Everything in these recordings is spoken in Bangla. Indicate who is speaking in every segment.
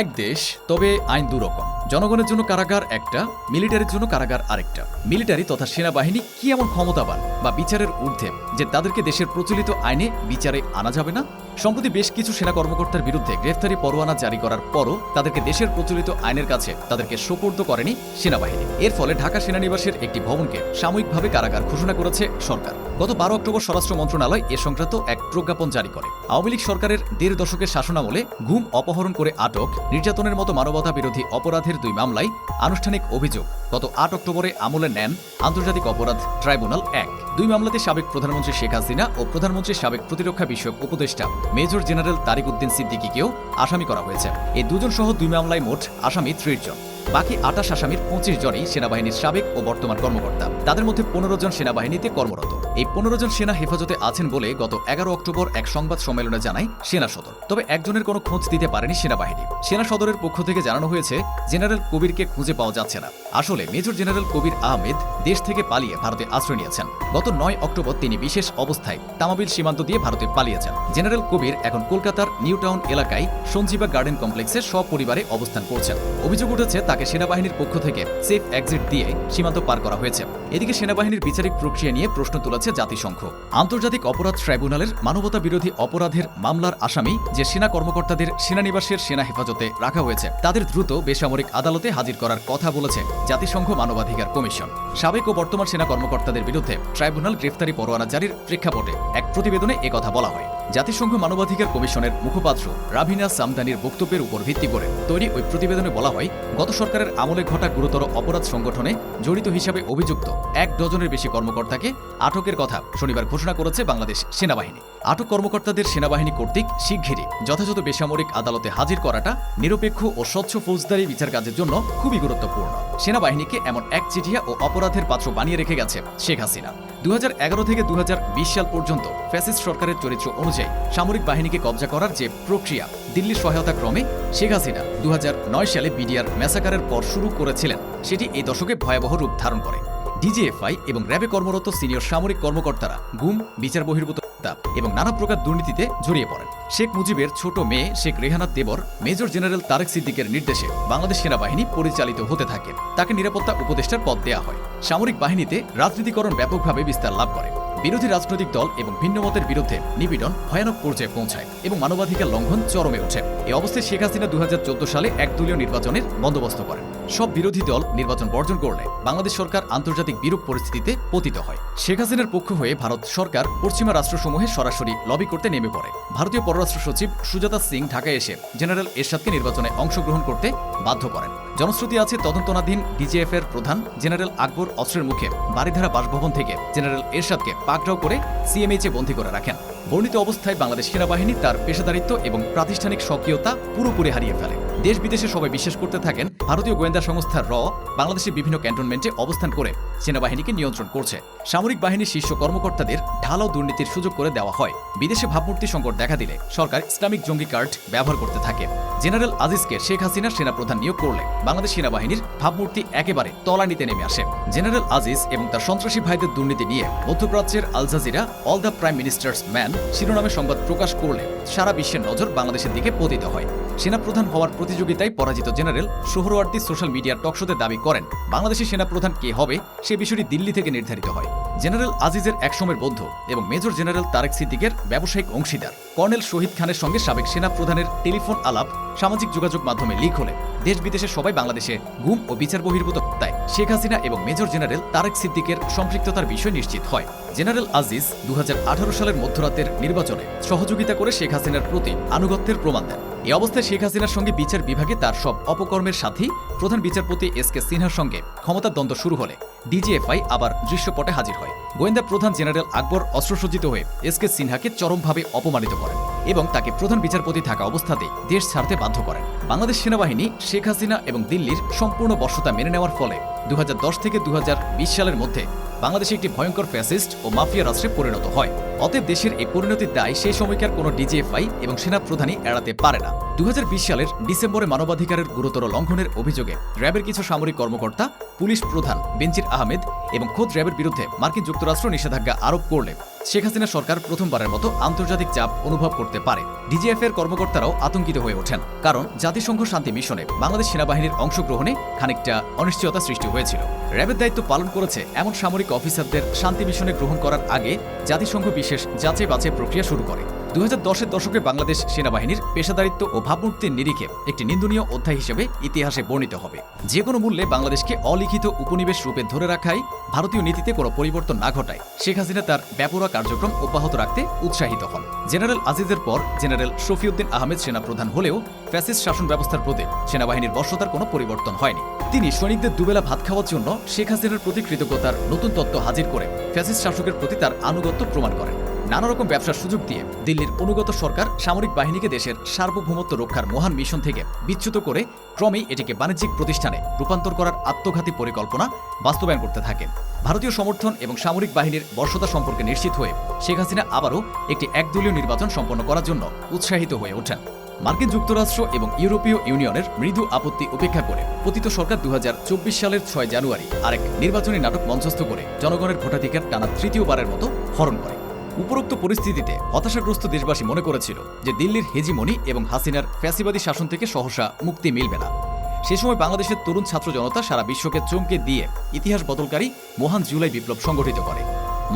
Speaker 1: এক দেশ তবে আইন দুরকম। জনগণের জন্য কারাগার একটা, মিলিটারির জন্য কারাগার আরেকটা। মিলিটারি তথা সেনাবাহিনী কি এমন ক্ষমতাবান বা বিচারের ঊর্ধ্বে যে তাদেরকে দেশের প্রচলিত আইনে বিচারে আনা যাবে না? সম্প্রতি বেশ কিছু সেনা কর্মকর্তার বিরুদ্ধে গ্রেফতারি পরোয়ানা জারি করার পরও তাদেরকে দেশের প্রচলিত আইনের কাছে তাদেরকে সোপর্দ করেনি সেনাবাহিনী। এর ফলে ঢাকা সেনানিবাসের একটি ভবনকে সাময়িকভাবে কারাগার ঘোষণা করেছে সরকার। গত বারো অক্টোবর স্বরাষ্ট্র মন্ত্রণালয় এ সংক্রান্ত এক প্রজ্ঞাপন জারি করে। আওয়ামী লীগ সরকারের দেড় দশকের শাসনামলে ঘুম অপহরণ করে আটক নির্যাতনের মতো মানবতা বিরোধী অপরাধের দুই মামলায় আনুষ্ঠানিক অভিযোগ। গত আট অক্টোবরে আমলে নেন আন্তর্জাতিক অপরাধ ট্রাইব্যুনাল এক। দুই মামলাতে সাবেক প্রধানমন্ত্রী শেখ হাসিনা ও প্রধানমন্ত্রীর সাবেক প্রতিরক্ষা বিষয়ক উপদেষ্টা মেজর জেনারেল তারিক উদ্দিন সিদ্দিকিকেও আসামি করা হয়েছে। এই দুজন সহ দুই মামলায় মোট আসামি ত্রিশ জন। বাকি আটাশ আসামির পঁচিশ জনই সেনাবাহিনীর সাবেক ও বর্তমান কর্মকর্তা। তাদের মধ্যে পনেরো জন সেনাবাহিনীতে কর্মরত। এই পনেরো জন সেনা হেফাজতে আছেন বলে গত এগারো অক্টোবর এক সংবাদ সম্মেলনে জানায় সেনা সদর। তবে একজনের কোনো খোঁজ দিতে পারেনি সেনাবাহিনী। সেনা সদরের পক্ষ থেকে জানানো হয়েছে, জেনারেল কবিরকে খুঁজে পাওয়া যাচ্ছে না। আসলে মেজর জেনারেল কবির আহমেদ দেশ থেকে পালিয়ে ভারতে আশ্রয় নিয়েছেন। গত নয় অক্টোবর তিনি বিশেষ অবস্থায় তামাবিল সীমান্ত দিয়ে ভারতে পালিয়েছেন। জেনারেল কবির এখন কলকাতার নিউ টাউন এলাকায় সঞ্জীবা গার্ডেন কমপ্লেক্সে সপরিবারে অবস্থান করছেন। অভিযোগ উঠেছে, তাকে সেনাবাহিনীর পক্ষ থেকে সেফ এক্সিট দিয়ে সীমান্ত পার করা হয়েছে। এদিকে সেনাবাহিনীর বিচারিক প্রক্রিয়া নিয়ে প্রশ্ন তুলেছে জাতিসংঘ। আন্তর্জাতিক অপরাধ ট্রাইব্যুনালের মানবতা বিরোধী অপরাধের মামলার আসামি যে সেনা কর্মকর্তাদের সেনানিবাসের সেনা হেফাজতে রাখা হয়েছে, তাদের দ্রুত বেসামরিক আদালতে হাজির করার কথা বলেছে জাতিসংঘ মানবাধিকার কমিশন। সাবেক ও বর্তমান সেনা কর্মকর্তাদের বিরুদ্ধে ট্রাইব্যুনাল গ্রেফতারি পরোয়ানা জারির প্রেক্ষাপটে এক প্রতিবেদনে একথা বলা হয়। জাতিসংঘ মানবাধিকার কমিশনের মুখপাত্র রাভিনা সামদানির বক্তব্যের উপর ভিত্তি করে তৈরি ওই প্রতিবেদনে বলা হয়, গত সরকারের আমলে ঘটা গুরুতর অপরাধ সংগঠনে জড়িত হিসাবে অভিযুক্ত এক ডজনের বেশি কর্মকর্তাকে আটকের কথা শনিবার ঘোষণা করেছে বাংলাদেশ সেনাবাহিনী। আটক কর্মকর্তাদের সেনাবাহিনী কর্তৃক শিগগিরই যথাযথ বেসামরিক আদালতে হাজির করাটা নিরপেক্ষ ও স্বচ্ছ ফৌজদারি বিচার কাজের জন্য খুবই গুরুত্বপূর্ণ। সেনাবাহিনীকে এমন এক চিঠিয়া ও অপরাধের পাত্র বানিয়ে রেখে গেছে শেখ হাসিনা। দু হাজার এগারো থেকে দু হাজার বিশ সাল পর্যন্ত ফ্যাসিস্ট সরকারের চরিত্র অনুযায়ী সামরিক বাহিনীকে কবজা করার যে প্রক্রিয়া, দিল্লির সহায়তা ক্রমে শেখ হাসিনা দু হাজার নয় সালে বিডিআর ম্যাসাকারের পর শুরু করেছিলেন। সেটি এই দশকে ভয়াবহ রূপ ধারণ করে। ডিজিএফআই এবং র্যাবে কর্মরত সিনিয়র সামরিক কর্মকর্তারা গুম, বিচার বহির্ভূত এবং নানা প্রকার দুর্নীতিতে জড়িয়ে পড়েন। শেখ মুজিবের ছোট মেয়ে শেখ রেহানা দেবর, মেজর জেনারেল তারেক সিদ্দিকের নির্দেশে বাংলাদেশ সেনাবাহিনী পরিচালিত হতে থাকে। তাকে নিরাপত্তা উপদেষ্টার পদ দেয়া হয়। সামরিক বাহিনীতে রাজনীতিকরণ ব্যাপকভাবে বিস্তার লাভ করে। বিরোধী রাজনৈতিক দল এবং ভিন্নমতের বিরুদ্ধে নিপীড়ন ভয়ানক পর্যায়ে পৌঁছায় এবং মানবাধিকার লঙ্ঘন চরমে ওঠে। এই অবস্থায় শেখ হাসিনা দু হাজার চোদ্দ সালে একদলীয় নির্বাচনের বন্দোবস্ত করেন। সব বিরোধী দল নির্বাচন বর্জন করলে বাংলাদেশ সরকার আন্তর্জাতিক বিরূপ পরিস্থিতিতে পতিত হয়। শেখ হাসিনার পক্ষ হয়ে ভারত সরকার পশ্চিমা রাষ্ট্রসমূহে সরাসরি লবি করতে নেমে পড়ে। ভারতীয় পররাষ্ট্র সচিব সুজাতা সিং ঢাকায় এসে জেনারেল এরশাদকে নির্বাচনে অংশগ্রহণ করতে বাধ্য করেন। জনশ্রুতি আছে তদন্তনাধীন ডিজিএফ এর প্রধান জেনারেল আকবর অস্ত্রের মুখে বাড়িধারা বাসভবন থেকে জেনারেল এরশাদকে পাকড়াও করে সিএমএইচে বন্দী করে রাখেন। বর্ণিত অবস্থায় বাংলাদেশ সেনাবাহিনী তার পেশাদারিত্ব এবং প্রাতিষ্ঠানিক সক্রিয়তা পুরোপুরি হারিয়ে ফেলে। দেশ বিদেশে সবাই বিশ্বাস করতে থাকেন, ভারতীয় গোয়েন্দা সংস্থা র বাংলাদেশের বিভিন্ন ক্যান্টনমেন্টে অবস্থান করে সেনাবাহিনীকে নিয়ন্ত্রণ করছে। সামরিক বাহিনীর শীর্ষ কর্মকর্তাদের ঢালাও দুর্নীতির সুযোগ করে দেওয়া হয়। বিদেশে ভাবমূর্তি সংকট দেখা দিলে সরকার ইসলামিক জঙ্গি কার্ড ব্যবহার করতে থাকে। জেনারেল আজিজকে শেখ হাসিনা সেনাপ্রধান নিয়োগ করলে বাংলাদেশ সেনাবাহিনীর ভাবমূর্তি একেবারে তলানিতে নেমে আসে। জেনারেল আজিজ এবং তার সন্ত্রাসী ভাইদের দুর্নীতি নিয়ে মধ্যপ্রাচ্যের Al Jazeera, all the prime minister's man শিরোনামে সংবাদ প্রকাশ করলে সারা বিশ্বের নজর বাংলাদেশের দিকে পতিত হয়। সেনাপ্রধান হওয়ার প্রতিযোগিতায় পরাজিত জেনারেল সোহরওয়ার্দী সোশ্যাল মিডিয়ার টকশোতে দাবি করেন, বাংলাদেশের সেনাপ্রধান কে হবে সে বিষয়টি দিল্লি থেকে নির্ধারিত হয়। জেনারেল আজিজের একসময়ের বন্ধু এবং মেজর জেনারেল তারেক সিদ্দিকের ব্যবসায়িক অংশীদার। কর্নেল শহীদ খানের সঙ্গে সাবেক সেনা প্রধানের টেলিফোন আলাপ, সামাজিক যোগাযোগ মাধ্যমে লিক হলে দেশ বিদেশে সবাই বাংলাদেশে গুম ও বিচার বহির্ভূত শেখ হাসিনা এবং মেজর জেনারেল তারেক সিদ্দিকের সম্পৃক্ততার বিষয় নিশ্চিত হয়। জেনারেল আজিজ দু হাজার আঠারো সালের মধ্যরাতের নির্বাচনে সহযোগিতা করে শেখ হাসিনার প্রতি আনুগত্যের প্রমাণ দেন। এই অবস্থায় শেখ হাসিনার সঙ্গে বিচার বিভাগে তার সব অপকর্মের সাথেই প্রধান বিচারপতি এস কে সিনহার সঙ্গে ক্ষমতার দ্বন্দ্ব শুরু হলে ডিজিএফআই আবার দৃশ্যপটে হাজির হয়। গোয়েন্দা প্রধান জেনারেল আকবর অস্ত্রসজ্জিত হয়ে এস কে সিনহাকে চরমভাবে অপমানিত করেন এবং তাকে প্রধান বিচারপতি থাকা অবস্থাতে দেশ ছাড়তে বাধ্য করেন। বাংলাদেশ সেনাবাহিনী শেখ হাসিনা এবং দিল্লির সম্পূর্ণ বর্ষতা মেনে নেওয়ার ফলে দু হাজার দশ থেকে দু হাজার বিশ সালের মধ্যে বাংলাদেশে একটি ভয়ঙ্কর ফ্যাসিস্ট ও মাফিয়া রাষ্ট্রে পরিণত হয়। অতএব দেশের এই পরিণতির দায় সেই সময়কার কোনো ডিজিএফআই এবং সেনা প্রধানই এড়াতে পারে না। দু হাজার বিশ সালের ডিসেম্বরে মানবাধিকারের গুরুতর লঙ্ঘনের অভিযোগে র্যাবের কিছু সামরিক কর্মকর্তা, পুলিশ প্রধান বেনজির আহমেদ এবং খোদ র্যাবের বিরুদ্ধে মার্কিন যুক্তরাষ্ট্র নিষেধাজ্ঞা আরোপ করলে শেখ হাসিনা সরকার প্রথমবারের মতো আন্তর্জাতিক চাপ অনুভব করতে পারে। ডিজিএফ এর কর্মকর্তারাও আতঙ্কিত হয়ে ওঠেন। কারণ জাতিসংঘ শান্তি মিশনে বাংলাদেশ সেনাবাহিনীর অংশগ্রহণে খানিকটা অনিশ্চয়তা সৃষ্টি হয়েছিল। র্যাবের দায়িত্ব পালন করেছে এমন সামরিক অফিসারদের শান্তি মিশনে গ্রহণ করার আগে জাতিসংঘ বিশেষ যাচাই বাছাই প্রক্রিয়া শুরু করে। দু হাজার দশকে বাংলাদেশ সেনাবাহিনীর পেশাদারিত্ব ও ভাবমূর্তির নিরিখে একটি নিন্দনীয় অধ্যায় হিসেবে ইতিহাসে বর্ণিত হবে। যে কোনো মূল্যে বাংলাদেশকে অলিখিত উপনিবেশ রূপে ধরে রাখাই ভারতীয় নীতিতে কোনো পরিবর্তন না ঘটায়। শেখ হাসিনা তার ব্যাপরা কার্যক্রম অব্যাহত রাখতে উৎসাহিত হন। জেনারেল আজিজের পর জেনারেল শফিউদ্দিন আহমেদ সেনাপ্রধান হলেও ফ্যাসিস্ট শাসন ব্যবস্থার প্রতি সেনাবাহিনীর বর্ষতার কোনো পরিবর্তন হয়নি। তিনি সৈনিকদের দুবেলা ভাত খাওয়ার জন্য শেখ হাসিনার প্রতি কৃতজ্ঞতার নতুন তত্ত্ব হাজির করে ফ্যাসিস্ট শাসকের প্রতি তার আনুগত্য প্রমাণ করেন। নানা রকম ব্যবসার সুযোগ দিয়ে দিল্লির অনুগত সরকার সামরিক বাহিনীকে দেশের সার্বভৌমত্ব রক্ষার মহান মিশন থেকে বিচ্যুত করে ক্রমেই এটিকে বাণিজ্যিক প্রতিষ্ঠানে রূপান্তর করার আত্মঘাতী পরিকল্পনা বাস্তবায়ন করতে থাকে। ভারতীয় সমর্থন এবং সামরিক বাহিনীর বর্ষতা সম্পর্কে নিশ্চিত হয়ে শেখ হাসিনা আবারও একটি একদলীয় নির্বাচন সম্পন্ন করার জন্য উৎসাহিত হয়ে ওঠেন। মার্কিন যুক্তরাষ্ট্র এবং ইউরোপীয় ইউনিয়নের মৃদু আপত্তি উপেক্ষা করে পতিত সরকার দু হাজার চব্বিশ সালের ছয় জানুয়ারি আরেক নির্বাচনী নাটক মঞ্চস্থ করে জনগণের ভোটাধিকার টানা তৃতীয়বারের মতো হরণ করে। উপরোক্ত পরিস্থিতিতে হতাশাগ্রস্ত দেশবাসী মনে করেছিল যে দিল্লির হেজিমনি এবং হাসিনার ফ্যাসিবাদী শাসন থেকে সহসা মুক্তি মিলবে না। সে সময় বাংলাদেশের তরুণ ছাত্র জনতা সারা বিশ্বকে চমকে দিয়ে ইতিহাস বদলকারী মহান জুলাই বিপ্লব সংগঠিত করে।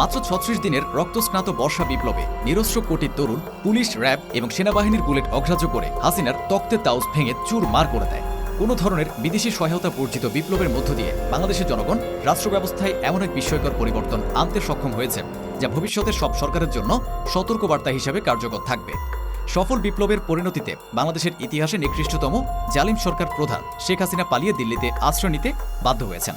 Speaker 1: মাত্র ছত্রিশ দিনের রক্তস্নাত বর্ষা বিপ্লবে নিরস্ত্র কোটি তরুণ, পুলিশ, র্যাব এবং সেনাবাহিনীর বুলেট অগ্রাহ্য করে হাসিনার তক্তে তাউজ ভেঙে চুর মার করে দেয়। কোনো ধরনের বিদেশি সহায়তা বর্জিত বিপ্লবের মধ্য দিয়ে বাংলাদেশের জনগণ রাষ্ট্র ব্যবস্থায় এমন এক বিস্ময়কর পরিবর্তন আনতে সক্ষম হয়েছে, যা ভবিষ্যতের সব সরকারের জন্য সতর্কবার্তা হিসেবে কার্যকর থাকবে। সফল বিপ্লবের পরিণতিতে বাংলাদেশের ইতিহাসে নিকৃষ্টতম জালিম সরকার প্রধান শেখ হাসিনা পালিয়ে দিল্লিতে আশ্রয় নিতে বাধ্য হয়েছেন।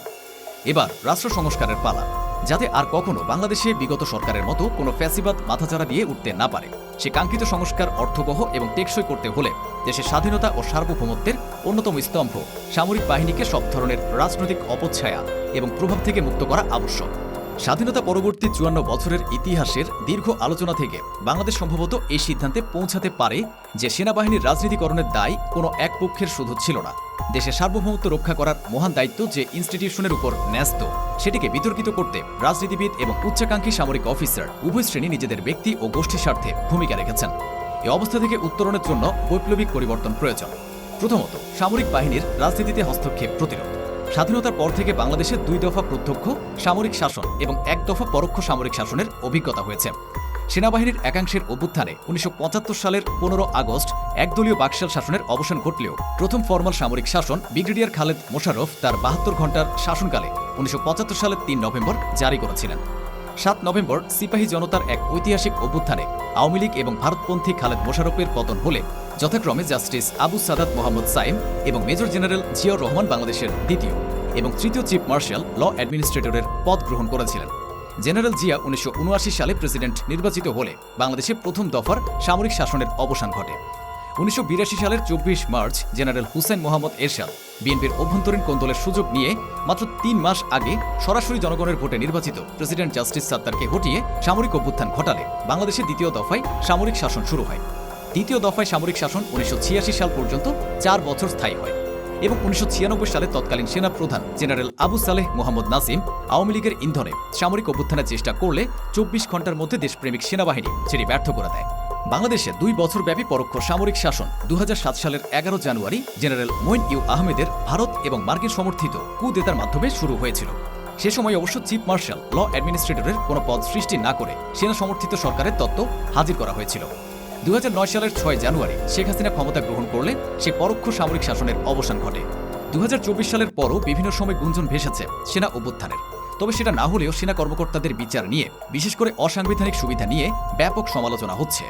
Speaker 1: এবার রাষ্ট্র সংস্কারের পালা, যাতে আর কখনো বাংলাদেশে বিগত সরকারের মতো কোনো ফ্যাসিবাদ মাথাচাড়া দিয়ে উঠতে না পারে। সে কাঙ্ক্ষিত সংস্কার অর্থবহ এবং টেকসই করতে হলে দেশের স্বাধীনতা ও সার্বভৌমত্বের অন্যতম স্তম্ভ। সামরিক বাহিনীকে সব ধরনের রাজনৈতিক অপচ্ছায়া এবং প্রভাব থেকে মুক্ত করা আবশ্যক। স্বাধীনতা পরবর্তী চুয়ান্ন বছরের ইতিহাসের দীর্ঘ আলোচনা থেকে বাংলাদেশ সম্ভবত এই সিদ্ধান্তে পৌঁছাতে পারে যে সেনাবাহিনীর রাজনীতিকরণের দায় কোনো এক পক্ষের শুধু ছিল না। দেশের সার্বভৌমত্ব রক্ষা করার মহান দায়িত্ব যে ইনস্টিটিউশনের উপর ন্যস্ত, সেটিকে বিতর্কিত করতে রাজনীতিবিদ এবং উচ্চাকাঙ্ক্ষী সামরিক অফিসার উভয় শ্রেণি নিজেদের ব্যক্তি ও গোষ্ঠী স্বার্থে ভূমিকা রেখেছেন। এই অবস্থা থেকে উত্তরণের জন্য বৈপ্লবিক পরিবর্তন প্রয়োজন। প্রথমত, সামরিক বাহিনীর রাজনীতিতে হস্তক্ষেপ, প্রতিরোধ। স্বাধীনতার পর থেকে বাংলাদেশে দুই দফা প্রত্যক্ষ, সামরিক শাসন এবং এক দফা পরোক্ষ সামরিক শাসনের অভিজ্ঞতা হয়েছে। সেনাবাহিনীর একাংশের অভ্যুত্থানে উনিশশো পঁচাত্তর সালের পনেরো আগস্ট একদলীয় বাকশাল শাসনের অবসান ঘটলেও প্রথম ফর্মাল সামরিক শাসন ব্রিগেডিয়ার খালেদ মোশাররফ তার বাহাত্তর ঘণ্টার শাসনকালে উনিশশো পঁচাত্তর সালের তিন নভেম্বর জারি করেছিলেন। সাত নভেম্বর সিপাহী জনতার এক ঐতিহাসিক অভ্যুত্থানে আওয়ামী লীগ এবং ভারতপন্থী খালেদ মোশারফের পতন হলে যথাক্রমে জাস্টিস আবু সাদাত মোহাম্মদ সাইম এবং মেজর জেনারেল জিয়াউর রহমান বাংলাদেশের দ্বিতীয় এবং তৃতীয় চিফ মার্শাল ল অ্যাডমিনিস্ট্রেটরের পদ গ্রহণ করেছিলেন। জেনারেল জিয়া উনিশশো উনআশি সালে প্রেসিডেন্ট নির্বাচিত হলে বাংলাদেশে প্রথম দফার সামরিক শাসনের অবসান ঘটে। উনিশশো বিরাশি সালের চব্বিশ মার্চ জেনারেল হুসেন মোহাম্মদ এরশাদ বিএনপির অভ্যন্তরীণ কোন্দলের সুযোগ নিয়ে মাত্র তিন মাস আগে সরাসরি জনগণের ভোটে নির্বাচিত প্রেসিডেন্ট জাস্টিস সাত্তারকে হটিয়ে সামরিক অভ্যুত্থান ঘটালে বাংলাদেশে দ্বিতীয় দফায় সামরিক শাসন শুরু হয়। দ্বিতীয় দফায় সামরিক শাসন উনিশশো ছিয়াশি সাল পর্যন্ত চার বছর স্থায়ী হয় এবং উনিশশো ছিয়ানব্বই সালে তৎকালীন সেনা প্রধান জেনারেল আবু সালেহ মোহাম্মদ নাসিম আওয়ামী লীগের ইন্ধনে সামরিক অভ্যুত্থানের চেষ্টা করলে চব্বিশ ঘণ্টার মধ্যে দেশপ্রেমিক সেনাবাহিনী সেটি ব্যর্থ করে দেয়। বাংলাদেশে দুই বছরব্যাপী পরোক্ষ সামরিক শাসন দু হাজার সাত সালের এগারো জানুয়ারি জেনারেল মইন ইউ আহমেদের ভারত এবং মার্কিন সমর্থিত কুদেতার মাধ্যমে শুরু হয়েছিল। সে সময় অবশ্য চিফ মার্শাল, ল অ্যাডমিনিস্ট্রেটরের কোনো পদ সৃষ্টি না করে সেনা সমর্থিত সরকারের তত্ত্ব হাজির করা হয়েছিল। দু হাজার নয় সালের ছয় জানুয়ারি শেখ হাসিনা ক্ষমতা গ্রহণ করলে সে পরোক্ষ সামরিক শাসনের অবসান ঘটে। দু হাজার চব্বিশ সালের পরও বিভিন্ন সময় গুঞ্জন ভেসেছে সেনা অভ্যুত্থানের। তবে সেটা না হলেও সেনা কর্মকর্তাদের বিচার নিয়ে, বিশেষ করে অসাংবিধানিক সুবিধা নিয়ে ব্যাপক সমালোচনা হচ্ছে।